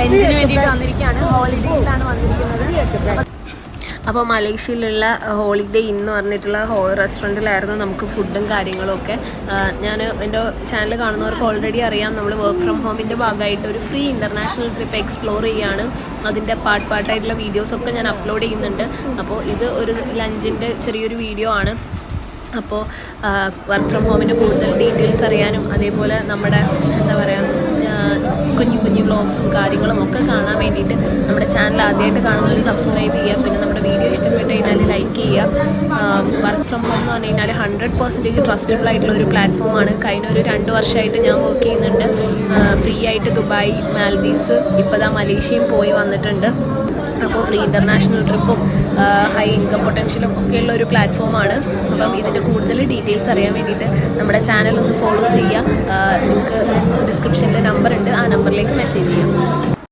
ലഞ്ചിന് വേണ്ടിയിട്ട് വന്നിരിക്കുകയാണ്. ഹോളിഡേയിലാണ് വന്നിരിക്കുന്നത്. അപ്പോൾ മലേഷ്യയിലുള്ള ഹോളിഡേ ഇന്ന് പറഞ്ഞിട്ടുള്ള ഹോ റെസ്റ്റോറന്റിലായിരുന്നു നമുക്ക് ഫുഡും കാര്യങ്ങളൊക്കെ. ഞാൻ എന്റെ ചാനൽ കാണുന്നവർക്ക് ഓൾറെഡി അറിയാം. നമ്മൾ വർക്ക് ഫ്രം ഹോമിന്റെ ഭാഗമായിട്ട് ഒരു ഫ്രീ ഇന്റർനാഷണൽ ട്രിപ്പ് എക്സ്പ്ലോർ ചെയ്യാണ്. അതിന്റെ പാർട്ട് പാർട്ടായിട്ടുള്ള വീഡിയോസൊക്കെ ഞാൻ അപ്ലോഡ് ചെയ്യുന്നുണ്ട്. അപ്പോൾ ഇത് ഒരു ലഞ്ചിന്റെ ചെറിയൊരു വീഡിയോ ആണ്. അപ്പോൾ വർക്ക് ഫ്രം ഹോമിന്റെ കൂടുതൽ ഡീറ്റെയിൽസ് അറിയാനും അതേപോലെ നമ്മുടെ എന്താ പറയുക കുഞ്ഞു കുഞ്ഞു വ്ളോഗ്സും കാര്യങ്ങളും ഒക്കെ കാണാൻ വേണ്ടിയിട്ട് നമ്മുടെ ചാനൽ ആദ്യമായിട്ട് കാണുന്നവർ സബ്സ്ക്രൈബ് ചെയ്യുക. പിന്നെ നമ്മുടെ വീഡിയോ ഇഷ്ടപ്പെട്ട് കഴിഞ്ഞാൽ ലൈക്ക് ചെയ്യുക. വർക്ക് ഫ്രം ഹോം എന്ന് പറഞ്ഞു കഴിഞ്ഞാൽ ഹൺഡ്രഡ് പെർസെന്റേജ് ട്രസ്റ്റബിൾ ആയിട്ടുള്ള ഒരു പ്ലാറ്റ്ഫോമാണ് കഴിഞ്ഞ ഒരു രണ്ട് വർഷമായിട്ട് ഞാൻ വർക്ക് ചെയ്യുന്നുണ്ട്. ഫ്രീ ആയിട്ട് ദുബായ് മാൽദീവ്സ് ഇപ്പോൾ ദാ മലേഷ്യയും പോയി വന്നിട്ടുണ്ട്. അപ്പോൾ ഫ്രീ ഇന്റർനാഷണൽ ട്രിപ്പും ഹൈ ഇൻകം പൊട്ടൻഷ്യലും ഒക്കെയുള്ള ഒരു പ്ലാറ്റ്ഫോമാണ് അപ്പം ഇതിന്റെ കൂടുതൽ ഡീറ്റെയിൽസ് അറിയാൻ വേണ്ടിയിട്ട് നമ്മുടെ ചാനൽ ഒന്ന് ഫോളോ ചെയ്യുക. നിങ്ങൾക്ക് ഡിസ്ക്രിപ്ഷനിൽ നമ്പർ ഉണ്ട്. ആ നമ്പറിലേക്ക് മെസ്സേജ് ചെയ്യാം.